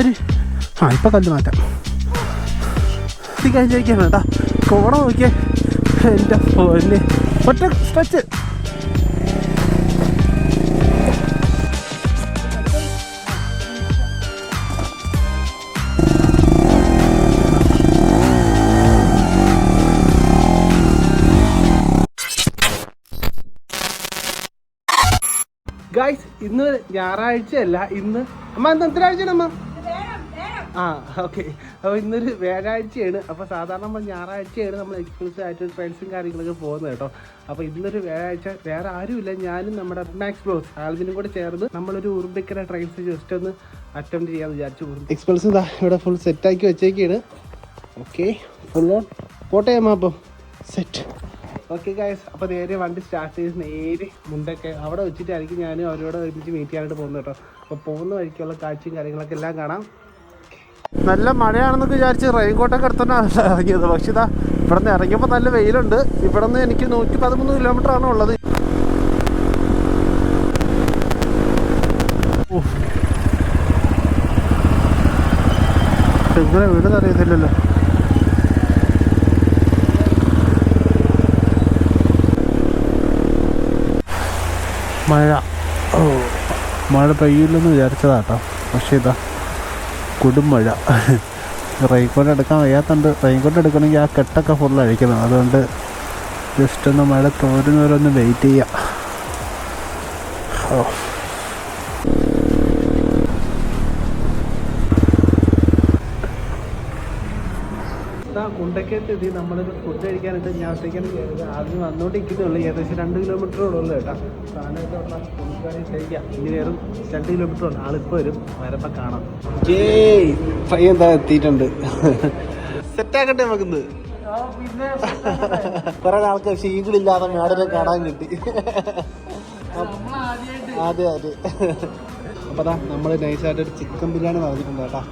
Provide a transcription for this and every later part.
ഒരു ആ ഇപ്പം കല്ല് മാറ്റാം. ഇത് ചോദിക്കാൻ വേണ്ട കോട നോക്കിയേ. എന്റെ ഫോണിൽ ഒറ്റ സ്ട്രെച്ച് ഗായ്സ് ഇന്ന് ഞായറാഴ്ചയല്ല ഇന്ന് അമ്മ എന്താ എത്ര ആഴ്ചയാണ് അമ്മ? ആ ഓക്കെ അപ്പോൾ ഇന്നൊരു വ്യാഴാഴ്ചയാണ്. അപ്പോൾ സാധാരണ നമ്മൾ ഞായറാഴ്ചയാണ് നമ്മൾ എക്സ്ക്ലൂസീവ് ആയിട്ട് ഫ്രണ്ട്സും കാര്യങ്ങളൊക്കെ പോകുന്നത് കേട്ടോ. അപ്പോൾ ഇന്നൊരു വ്യാഴാഴ്ച വേറെ ആരുമില്ല. ഞാനും നമ്മുടെ മാക്സ് ബ്ലോസ് ആൽവിനും കൂടെ ചേർന്ന് നമ്മളൊരു ഉറുമ്പിക്കര ട്രെയിൻസ് ജസ്റ്റ് ഒന്ന് അറ്റംപ്റ്റ് ചെയ്യാമെന്ന് വിചാരിച്ചു എക്സ്പ്രസ് ഇതാ ഇവിടെ ഫുൾ സെറ്റാക്കി വെച്ചേക്കാണ്. ഓക്കെ ഫുൾ ഓൺ പോട്ടെ അമ്മ അപ്പം. സെറ്റ് ഓക്കെ ഗായസ് അപ്പോൾ നേരെ വണ്ടി സ്റ്റാർട്ട് ചെയ്ത് നേരെ മുണ്ടൊക്കെ അവിടെ വെച്ചിട്ടായിരിക്കും ഞാനും അവരോട് ഒരുമിച്ച് മീറ്റ് ചെയ്യാനായിട്ട് പോകുന്നത് കേട്ടോ. അപ്പോൾ പോകുന്ന വഴിക്കുള്ള കാഴ്ചയും കാര്യങ്ങളൊക്കെ എല്ലാം കാണാം. നല്ല മഴയാണെന്നൊക്കെ വിചാരിച്ച് റെയിൻ കോട്ടൊക്കെ എടുത്തോണ്ടാണ് ഇറങ്ങിയത്. പക്ഷെ ഇതാ ഇവിടെ നിന്ന് ഇറങ്ങിയപ്പോൾ നല്ല വെയിലുണ്ട്. ഇവിടെ നിന്ന് എനിക്ക് നൂറ്റി പതിമൂന്ന് കിലോമീറ്റർ ആണ് ഉള്ളത്. ഇങ്ങനെ വീട് അറിയത്തില്ലല്ലോ. മഴ. ഓ. മഴ പെയ്യില്ലെന്ന് വിചാരിച്ചതാട്ടോ. പക്ഷേ ഇതാ കൊടുമഴ റെയിൻകോട്ട് എടുക്കാൻ വയ്യാത്തതുകൊണ്ട് റെയിൻകോട്ട് എടുക്കണമെങ്കിൽ ആ കെട്ടൊക്കെ ഫുൾ അഴിക്കണം. അതുകൊണ്ട് ജസ്റ്റ് ഒന്ന് മഴ തോരുന്നവരൊന്ന് വെയിറ്റ് ചെയ്യാം. ഓ. കുണ്ടക്കത്ത് എത്തി നമ്മൾ ഫുഡ് കഴിക്കാനായിട്ട് ഞാൻ ഒറ്റയ്ക്കാണ് കയറിയത്. ആദ്യം വന്നുകൊണ്ടിരിക്കുന്നുള്ളൂ ഏകദേശം രണ്ട് കിലോമീറ്ററോടുള്ളൂ കേട്ടോ. സാധനമൊക്കെ അവിടെ കൊണ്ടുപോയി കഴിക്കാം. ഇനി വേറും രണ്ട് കിലോമീറ്റർ ഉണ്ട് ആളിപ്പോൾ വരും. വരപ്പോൾ കാണാം. ജേയ് പയ്യ എന്താ എത്തിയിട്ടുണ്ട്? സെറ്റാക്കട്ടെ നമുക്കിന്ന്. കുറെ ആൾക്ക് ഷീഗിളില്ലാതെ മാഡിനെ കാണാൻ കിട്ടി. അതെ അതെ. അപ്പൊ അതാ നമ്മൾ നൈസായിട്ട് ഒരു ചിക്കൻ ബിരിയാണി പറഞ്ഞിട്ടുണ്ട് കേട്ടാ.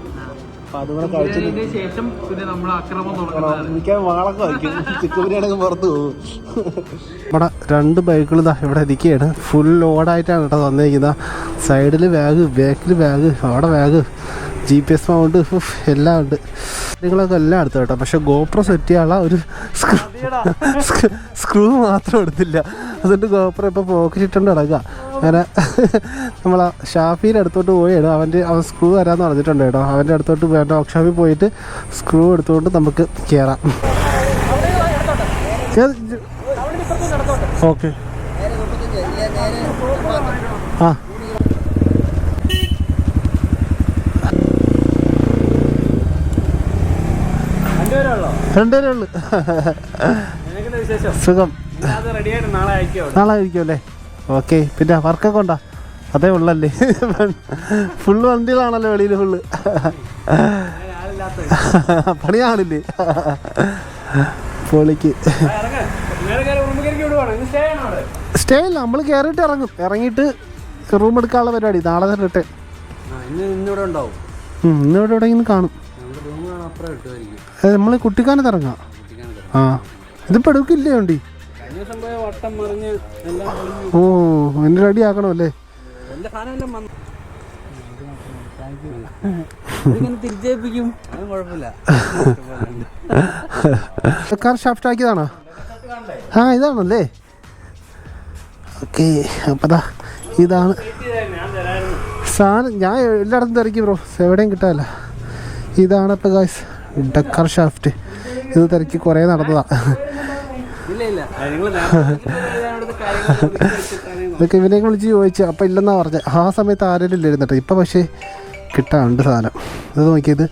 അപ്പൊ അതുകൂടെ കഴിച്ചിട്ട് ശേഷം പിന്നെ നമ്മൾ അക്രമം തുടങ്ങുന്നതാണ്. മിക്കാൻ വാളൊക്കെ വയ്ക്കും. ചിക്കൻ ബിരിയാണി പുറത്ത് പോകും. ഇവിടെ രണ്ട് ബൈക്കുകൾ ഇതാ ഇവിടെ ഇരിക്കുകയാണ് ഫുൾ ലോഡായിട്ടാണ് കേട്ടോ തന്നിരിക്കുന്നത്. സൈഡിൽ ബാഗ് ബാക്കിൽ ബാഗ് അവിടെ bag G P S mount എല്ലാം ഉണ്ട്. നിങ്ങളൊക്കെ എല്ലാം എടുത്തു കേട്ടോ. പക്ഷെ ഗോപ്രോ സെറ്റ് ചെയ്യാനുള്ള ഒരു സ്ക്രൂ സ്ക്രൂ മാത്രം എടുത്തില്ല. അതുകൊണ്ട് ഗോപ്രോ ഇപ്പോൾ പോക്കറ്റ് ഇട്ടുകൊണ്ട് കിടക്കുക അങ്ങനെ നമ്മൾ ഷാഫീന്റെ അടുത്തോട്ട് പോയി ഇടും അവന്റെ അവൻ സ്ക്രൂ തരാമെന്ന് പറഞ്ഞിട്ടുണ്ട് കേട്ടോ. അവന്റെ അടുത്തോട്ട് വേണ്ട വർക്ക്ഷോപ്പിൽ പോയിട്ട് സ്ക്രൂ എടുത്തുകൊണ്ട് നമുക്ക് കയറാം ഓക്കെ. ആ. രണ്ടുപേരേ ഉള്ളു. സുഖം. നാളെ ആയിരിക്കും അല്ലേ ഓക്കെ പിന്നെ വർക്കൊക്കെ ഉണ്ടോ? അതേ ഉള്ളല്ലേ. ഫുള്ള് വണ്ടികളാണല്ലോ വെളിയിൽ ഫുള്ള്. പണിയാണില്ലേ? പൊളിക്ക്. സ്റ്റേ ഇല്ല നമ്മൾ കയറിയിട്ട് ഇറങ്ങും. ഇറങ്ങിയിട്ട് റൂം എടുക്കാനുള്ള പരിപാടി. നാളെ തന്നെ ഇന്ന് ഇന്നിവിടെ ഉണ്ടാവും ഇന്ന് ഇവിടെ എവിടെയെങ്കിലും കാണും. നമ്മൾ കുട്ടിക്കാനത്ത് ഇറങ്ങാം. ആ ഇതിപ്പോൾ എടുക്കില്ലേ വണ്ടി? ഓ അതിന് റെഡി കുഴപ്പമില്ല. കാർ ഷാഫ്റ്റ് ആക്കിയതാണോ? ആ ഇതാണല്ലേ? ഓക്കെ അപ്പതാ ഇതാണ്. സാധനം ഞാൻ എല്ലായിടത്തും തിരക്കി ബ്രോ എവിടെയും കിട്ടാല്ല ഇതാണ് ഇപ്പോൾ ഗായ്സ് ഡക്കർ ഷാഫ്റ്റ് ഇത് തിരക്കി കുറേ നടന്നതാ ഇല്ല ഇല്ല നിങ്ങൾ കാര്യങ്ങൾ ഇതൊക്കെ ഇവനെ വിളിച്ച് ചോദിച്ചു അപ്പം ഇല്ലെന്നാ പറഞ്ഞത് ആ സമയത്ത് ആരെങ്കിലും ഇല്ലായിരുന്നു കേട്ടോ ഇപ്പം പക്ഷേ കിട്ടാനുണ്ട് സാധനം. ഇത് നോക്കിയത്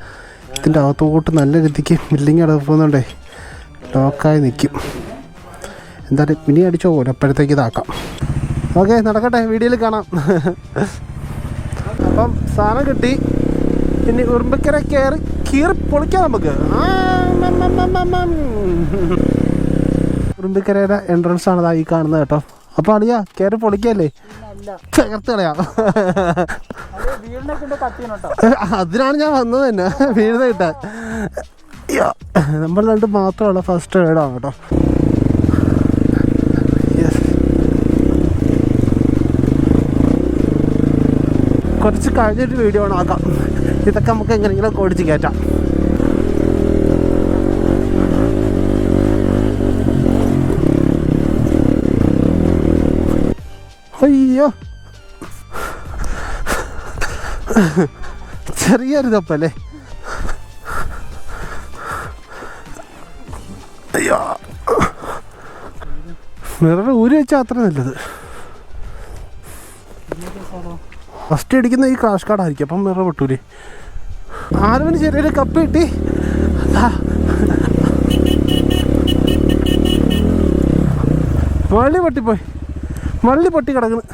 ഇതിന്റെ അകത്തോട്ട് നല്ല രീതിക്ക് ബില്ലിങ് അടപ്പുന്നുണ്ടേ ലോക്കായി നിൽക്കും എന്തായാലും പിന്നെ അടിച്ചോ പോലും അപ്പോഴത്തേക്ക് ഇതാക്കാം. ഓക്കെ നടക്കട്ടെ. വീഡിയോയിൽ കാണാം. അപ്പം സാധനം കിട്ടി. ഇനി ഉറുമ്പിക്കര കയറി കീറി പൊളിക്കാം നമുക്ക്. ആ, മം, മം, മം, മം, മം. ഉറുമ്പിക്കരയുടെ എൻട്രൻസ് ആണ് ഈ കാണുന്നത് കേട്ടോ. അപ്പൊ അളിയാ കയറി പൊളിക്കല്ലേ? ചേർത്ത് കളയാം. അതിനാണ് ഞാൻ വന്നത് തന്നെ. വീഴുന്ന കിട്ടാൻ. നമ്മൾ രണ്ട് മാത്രമുള്ള ഫസ്റ്റ് റൈഡാണ് കേട്ടോ. കുറച്ച് കഴിഞ്ഞിട്ട് വീഡിയോ ആണ് ആക്കാം. ഇതൊക്കെ നമുക്ക് എങ്ങനെയെങ്കിലും ഓടിച്ച് കയറ്റാം. അയ്യോ. ചെറിയൊരു തപ്പല്ലേ? അയ്യോ. മിറർ ഊരി വെച്ചാൽ അത്ര നല്ലത്. ഫസ്റ്റ് അടിക്കുന്ന ഈ ക്രാഷ് കാർഡായിരിക്കും അപ്പം മിറർ പൊട്ടൂലേ. ആരവിന് ചെറിയൊരു കപ്പ് കിട്ടി. വള്ളി പൊട്ടിപ്പോയി. വള്ളി പൊട്ടി കിടക്കുന്നു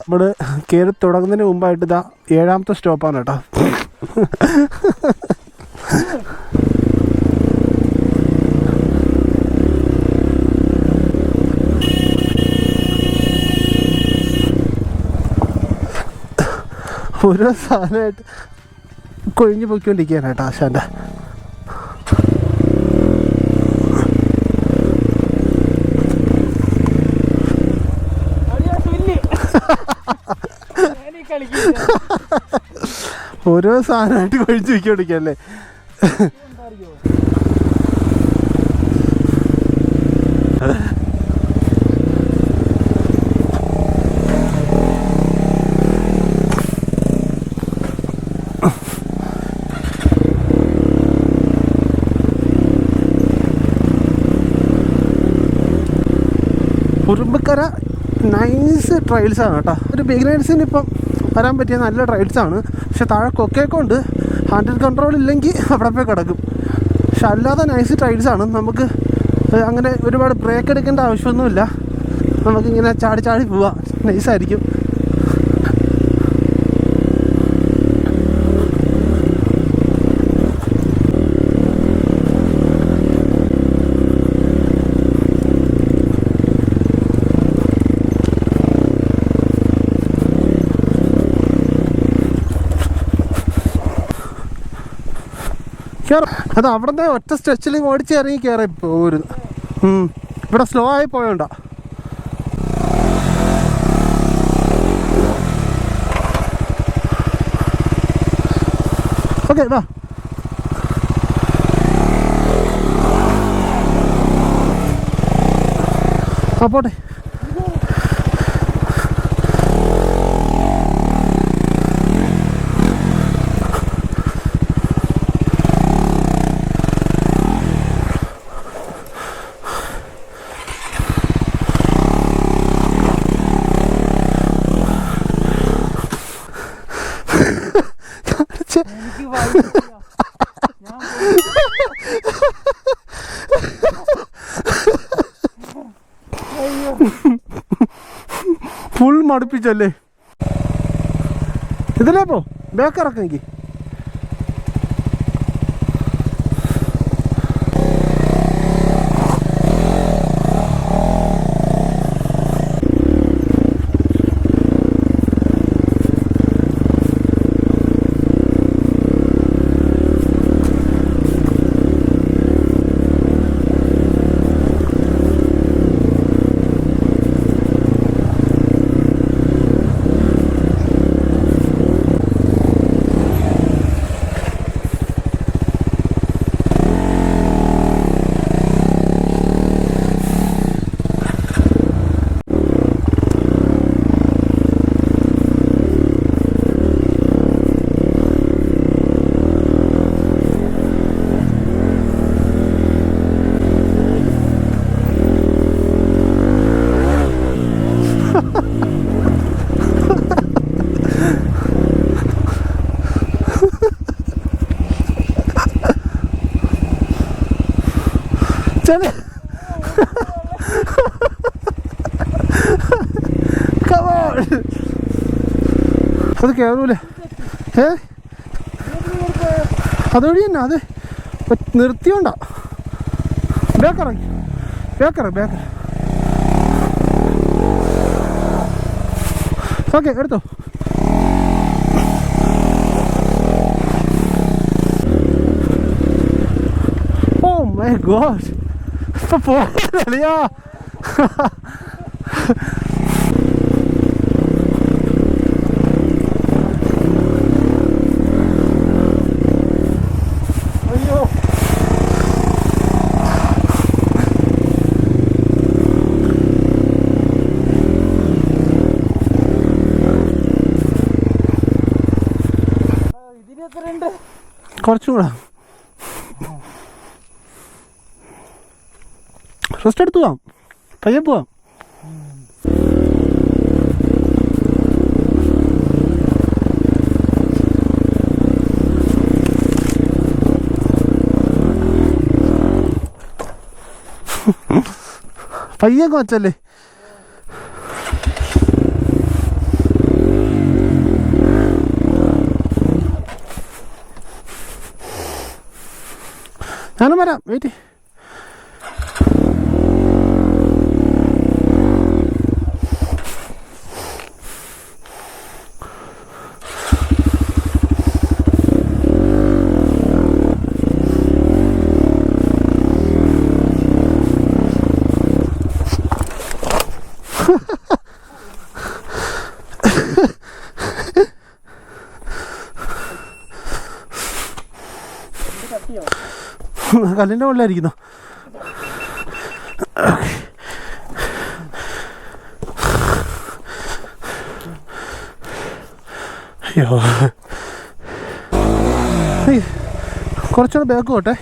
നമ്മൾ കയറി തുടങ്ങുന്നതിന് മുമ്പായിട്ട് ഇതാ ഏഴാമത്തെ സ്റ്റോപ്പാണ് കേട്ടോ. ഓരോ സാധനമായിട്ട് കൊഴിഞ്ഞു പൊയ്ക്കൊണ്ടിരിക്കുകയാണ് കേട്ടോ ആശാന്റെ ഓരോ സാധനമായിട്ട് കഴിച്ചു പോയിക്കൊണ്ടിരിക്കുകയല്ലേ ഉറുമ്പക്കര നൈസ് ട്രയൽസാണ് കേട്ടോ. ഒരു ബിഗിനേഴ്സിന് ഇപ്പം വരാൻ പറ്റിയ നല്ല റൈഡ്സാണ് പക്ഷെ താഴെ കൊക്കയൊക്കെ ഉണ്ട്. ഹാൻഡിൽ കൺട്രോൾ ഇല്ലെങ്കിൽ അവിടെ പോയി കിടക്കും. പക്ഷെ അല്ലാതെ നൈസ് റൈഡ്സാണ് നമുക്ക് അങ്ങനെ ഒരുപാട് ബ്രേക്ക് എടുക്കേണ്ട ആവശ്യമൊന്നുമില്ല. നമുക്കിങ്ങനെ ചാടി ചാടി പോവാം. നൈസായിരിക്കും കയറ അത് അവിടുന്ന് ഒറ്റ സ്ട്രെച്ചിൽ ഓടിച്ച് ഇറങ്ങി കയറി പോരുന്നു. ഇവിടെ സ്ലോ ആയി പോയോണ്ടാ. ഓക്കെ വാ ആ കാണിച്ച് ഫുൾ മടുപ്പിച്ചല്ലേ ഇതിലേ പോ ബാക്ക് അത് കയറൂലേ ഏ? അതുവഴി തന്നെ അത് നിർത്തിയോണ്ട. ബേക്കറങ്ങി ബേക്കറ ബേക്കർ ഓക്കെ എടുത്തോ. Oh my god. ഇപ്പൊ പോയാ കുറച്ചും കൂടെ റെസ്റ്റ് എടുത്ത് പോവാം. പയ്യെ പോവാം. പയ്യെ വച്ചല്ലേ? ഞാനും വരാം വെയിറ്റ് കല്ലിന്റെ മുകളിലായിരിക്കുന്നു. അയ്യോ. കുറച്ചുകൂടെ ബാക്ക് പോട്ടെ.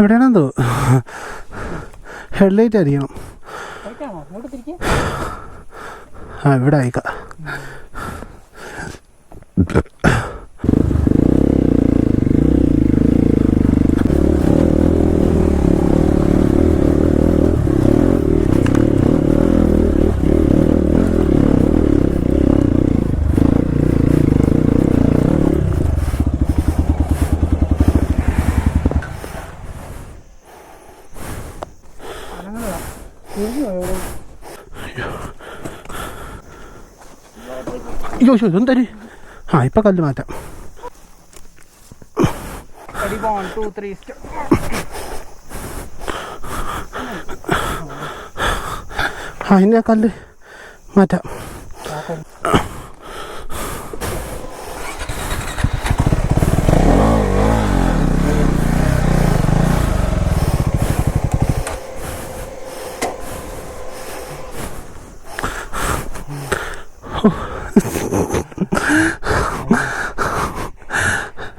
എവിടെയാണെന്തോ ഹെഡ്ലൈറ്റ് അടിക്കണം ആ ഇവിടെ അയക്കാം അയ്യോ അയ്യോ എന്തായാലും ആ ഇപ്പം കല്ല് മാറ്റാം. ആ ഇനി ആ കല്ല് മാറ്റാം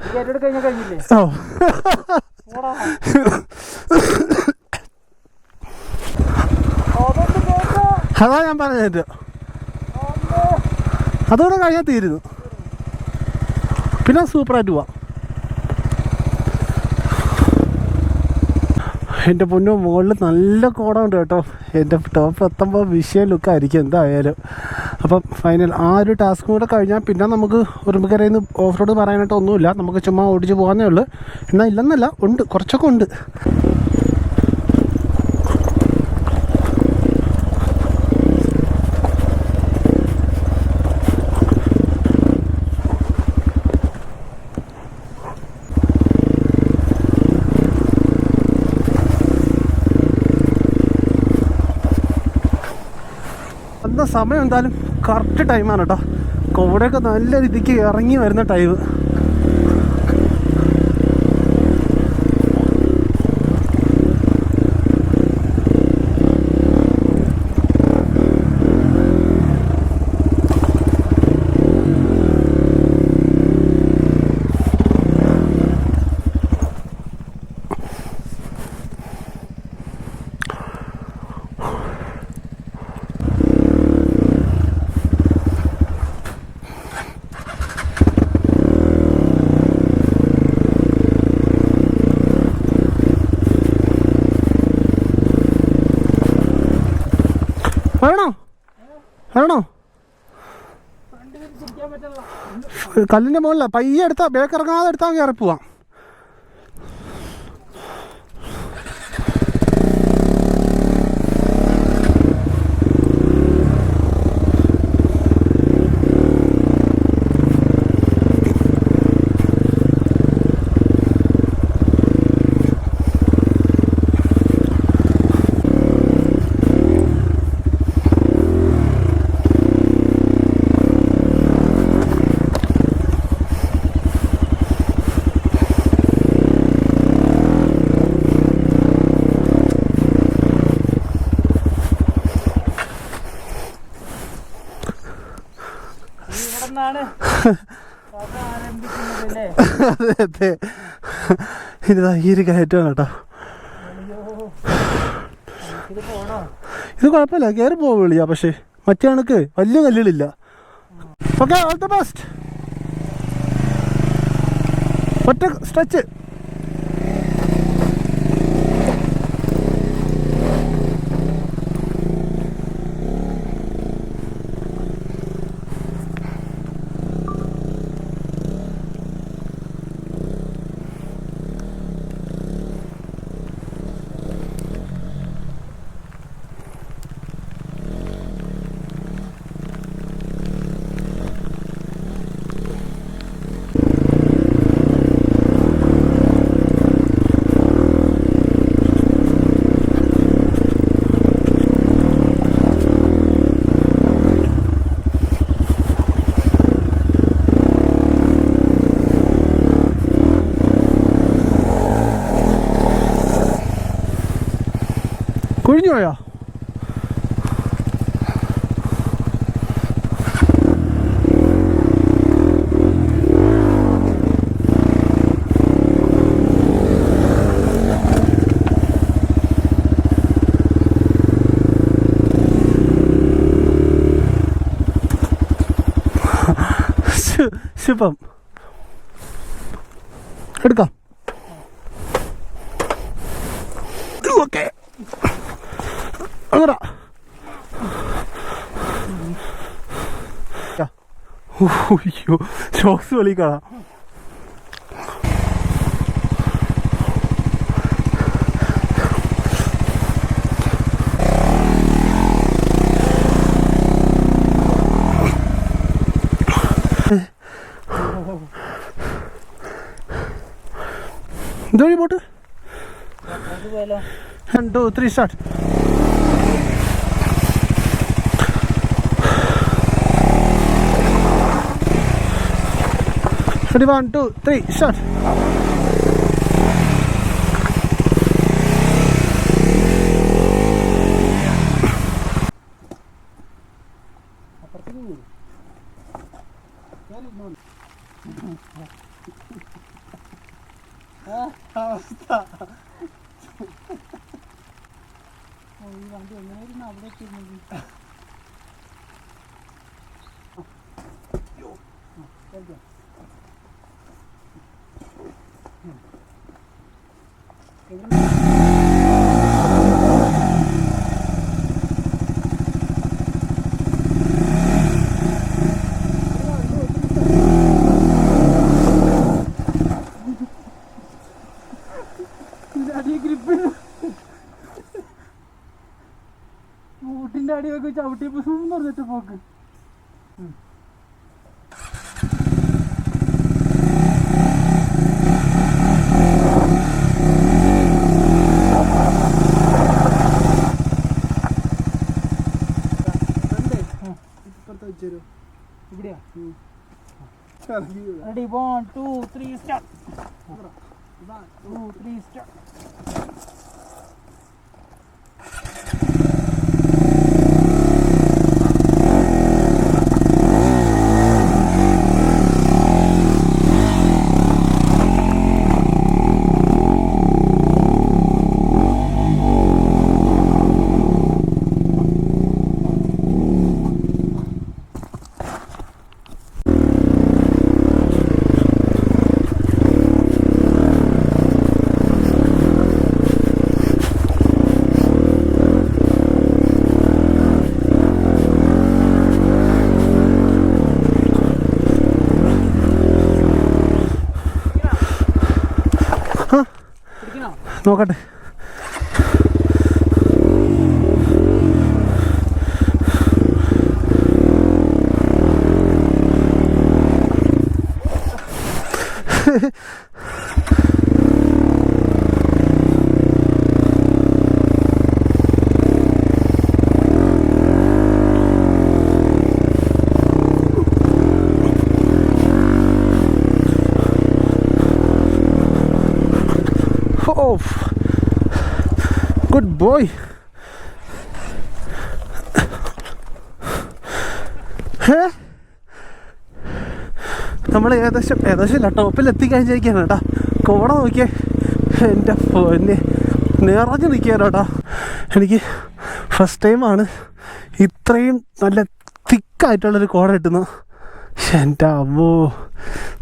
കയറ്റെടുത്ത് കഴിഞ്ഞാൽ കഴിഞ്ഞില്ലേ ഓ പോടാ. അതൊന്ന് കേട്ടോ. അതാ ഞാൻ പറഞ്ഞത് അതോടെ കഴിഞ്ഞാൽ തീരുന്നു. പിന്നെ സൂപ്പറായിട്ട് പോവാം. എന്റെ പൊന്നു മുകളിൽ നല്ല കോടമുണ്ട് കേട്ടോ. എന്റെ ടോപ്പ് എത്തുമ്പോൾ വിഷയം ലുക്കായിരിക്കും എന്തായാലും. ഫൈനൽ ആ ഒരു ടാസ്ക് കൂടെ കഴിഞ്ഞാൽ പിന്നെ നമുക്ക് ഉറുമ്പുകരയിൽ നിന്ന് ഓഫ് റോഡ് പറയാനായിട്ട് ഒന്നുമില്ല. നമുക്ക് ചുമ്മാ ഓടിച്ച് പോകാനേ ഉള്ളൂ. എന്നാൽ ഇല്ലെന്നല്ല ഉണ്ട്. കുറച്ചൊക്കെ ഉണ്ട്. സമയം എന്തായാലും? കറക്റ്റ് ടൈമാണ് കേട്ടോ. കോടയൊക്കെ നല്ല രീതിക്ക് ഇറങ്ങി വരുന്ന ടൈം. വരണോ ആണോ? കല്ലിന്റെ മുകളിലാണ് പയ്യെ എടുത്താ ബേക്ക് ഇറങ്ങാതെ എടുത്താൽ കയറി പോവാം അതെ ഇതാ ഈ ഒരു കേട്ടോ. ഇത് കുഴപ്പമില്ല കയറി പോവാ വിളിയാ പക്ഷേ മറ്റേ കണക്ക് വലിയ കല്ലുകളില്ല. ഓക്കെ ഓൾ ദ ബെസ്റ്റ് ഒറ്റ സ്ട്രെച്ച് കുഴിഞ്ഞു പോയോ ശു- ശുഭം എടുക്കാം. ഓക്കെ അങ്ങടാ. അയ്യോ ഷോക്സ് ഇതുവഴി പോട്ട് അത് പോയാലോ one two three start Ready, one, two, three, start. ഈ വണ്ടി എങ്ങനെയായിരുന്നു അവിടെ എത്തിയിരുന്നത് ഗ്രിപ്പ് അടിയൊക്കെ ചവിട്ടിയപ്പോ സൂം പറഞ്ഞിട്ട് പോക്ക്. ഇവിടെയാ? Ready one two three start two three start നോക്കട്ടെ. Oh, good boy. നമ്മൾ ഏകദേശം ഏകദേശം ഇല്ല ടോപ്പിൽ എത്തിക്കഴിഞ്ഞിരിക്കുകയാണ് കേട്ടോ. കോട നോക്കിയേ. എന്റെ പൊന്നെ. നിറഞ്ഞു നിൽക്കുകയാണ് കേട്ടോ. എനിക്ക് ഫസ്റ്റ് ടൈമാണ് ഇത്രയും നല്ല തിക്കായിട്ടുള്ളൊരു കോട കിട്ടുന്നത്. എന്റെ അമ്മോ.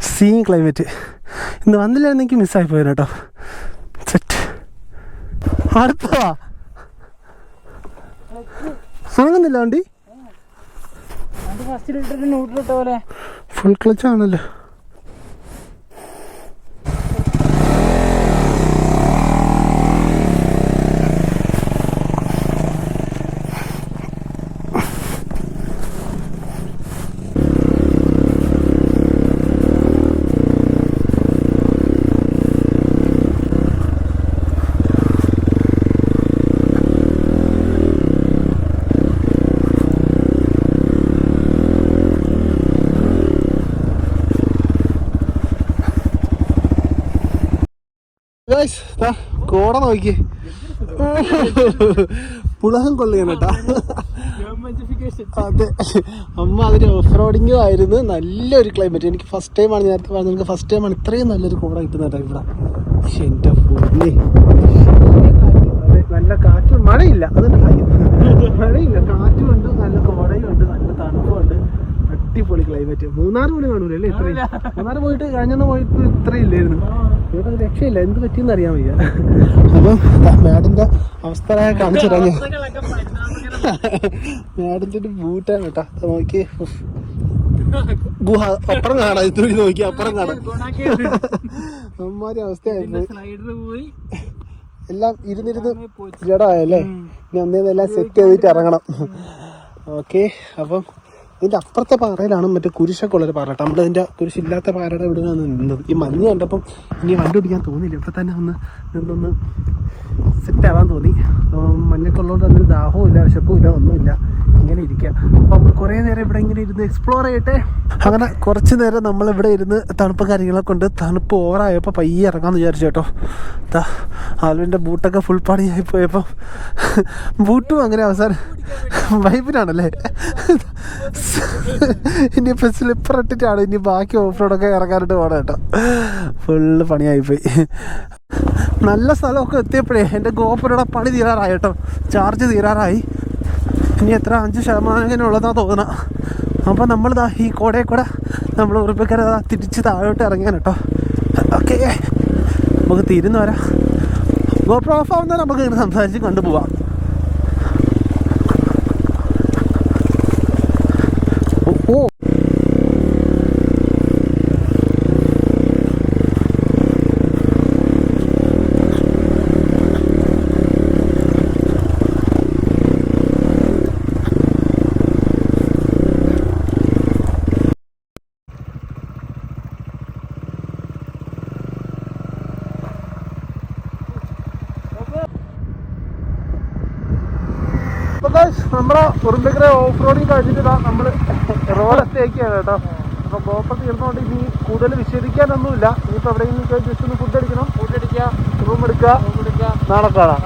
സീൻ ക്ലൈമറ്റ് ഇന്ന് വന്നില്ലായിരുന്നെങ്കിൽ മിസ്സായി പോയത് കേട്ടോ. അടുത്തതാ. സുഖന്നില്ല വണ്ടി? ഫുൾ ക്ലച്ച് ആണല്ലോ. നോക്കി. പുളകം കൊള്ളിയാണ് കേട്ടാ. അതെ. അമ്മ അതിന് ഓഫ് റോഡിങ്ങും ആയിരുന്നു. നല്ലൊരു ക്ലൈമറ്റ് എനിക്ക് ഫസ്റ്റ് ടൈമാണ് നേരത്തെ പറഞ്ഞത്. എനിക്ക് ഫസ്റ്റ് ടൈമാണ് ഇത്രയും നല്ലൊരു കോട കിട്ടുന്നത് കേട്ടോ ഇവിടെ. പക്ഷെ എന്റെ അതെ, നല്ല കാറ്റും മഴയില്ല. അതുകൊണ്ട് കാര്യം മഴയില്ല. കാറ്റും ഉണ്ട് നല്ല കോടയും ഉണ്ട് നല്ല തണുപ്പുണ്ട് അടിപൊളി ക്ലൈമറ്റ് മൂന്നാർ പോലും കാണൂലേ ഇത്രയും? മൂന്നാർ പോയിട്ട് കഴിഞ്ഞ പോയിട്ട് ഇത്രയും ഇല്ലായിരുന്നു. ഇവിടെ രക്ഷയില്ല. എന്ത് പറ്റിയെന്ന് അറിയാൻ വയ്യ. അപ്പം മാഡിന്റെ അവസ്ഥ കാണിച്ചു തരാം. മാഡിന്റെ ഒരു ബൂട്ടാണ് കേട്ടോ. നോക്കി. ഗുഹ അപ്പുറം കാണാം. ഇത് നോക്കി അപ്പുറം കാണാം. അമ്മാരി അവസ്ഥയായിരുന്നു. എല്ലാം ഇരുന്നിരുന്ന് ജഡായല്ലേ? ഇനി ഒന്നേന്നെല്ലാം സെറ്റ് ചെയ്തിട്ട് ഇറങ്ങണം. ഓക്കെ അപ്പം ഇതിന്റെ അപ്പുറത്തെ പാറയിലാണ് മറ്റേ കുരിശൊക്കെ ഉള്ളൊരു പാറ കേട്ടോ. നമ്മളിതിന്റെ കുരിശില്ലാത്ത പാറയുടെ ഇവിടെ നിന്നത് ഈ മഞ്ഞ് കണ്ടപ്പം ഇനി വണ്ടി ഓടിക്കാൻ തോന്നിയില്ല. ഇപ്പൊ തന്നെ ഒന്ന് നിന്നൊന്ന് സെറ്റ് ആവാൻ തോന്നി. മഞ്ഞൊക്കെ ഉള്ളതുകൊണ്ട് അതിന് ദാഹവും ഇല്ല വിശപ്പും ഇല്ല ഒന്നുമില്ല. ഇങ്ങനെ ഇരിക്കുക അപ്പം കുറേ നേരം ഇവിടെ ഇങ്ങനെ ഇരുന്ന് എക്സ്പ്ലോർ ചെയ്യട്ടെ. അങ്ങനെ കുറച്ച് നേരം നമ്മൾ ഇവിടെ ഇരുന്ന് തണുപ്പ് കാര്യങ്ങളൊക്കെ ഉണ്ട്. തണുപ്പ് ഓവറായപ്പോൾ പയ്യെ ഇറങ്ങാമെന്ന് വിചാരിച്ചു കേട്ടോ. എന്താ ആലുവിന്റെ ബൂട്ടൊക്കെ ഫുൾ പണിയായി പോയപ്പോൾ ബൂട്ടും അങ്ങനെ അവസാനം വൈബിനാണല്ലേ ഇനിയിപ്പോൾ സ്ലിപ്പർ ഇട്ടിട്ടാണ് ഇനി ബാക്കി ഓഫ് റോഡൊക്കെ ഇറങ്ങാനായിട്ട് പോകണം കേട്ടോ. ഫുള്ള് പണിയായിപ്പോയി. നല്ല സ്ഥലമൊക്കെ എത്തിയപ്പോഴേ എന്റെ ഗോപുരയുടെ പണി തീരാറായി കേട്ടോ. ചാർജ് തീരാറായി. ഇനി എത്ര അഞ്ച് ശതമാനം ഉള്ളതാ തോന്നുന്നത് അപ്പോൾ നമ്മൾ ദാ ഈ കോടയിൽ കൂടെ നമ്മൾ ഉറുപ്പിക്കര തിരിച്ച് താഴോട്ട് ഇറങ്ങിയാണ് കേട്ടോ. ഓക്കെ നമുക്ക് തിരുന്ന് വരാം. ഗോപ്രോ ഓഫ് ആവുന്ന നമുക്ക് ഇങ്ങനെ സംസാരിച്ച് കൊണ്ടുപോവാം ഓ, ഓ അപ്പൊ guys, നമ്മളെ ഉറുമ്പിക്കര ഓഫ് റോഡിങ് കഴിഞ്ഞിട്ട് നമ്മൾ റോഡത്തേക്കാണ് കേട്ടോ അപ്പൊ ഗോപ്പർ തീർന്നുകൊണ്ട് ഇനി കൂടുതൽ വിശദിക്കാനൊന്നുമില്ല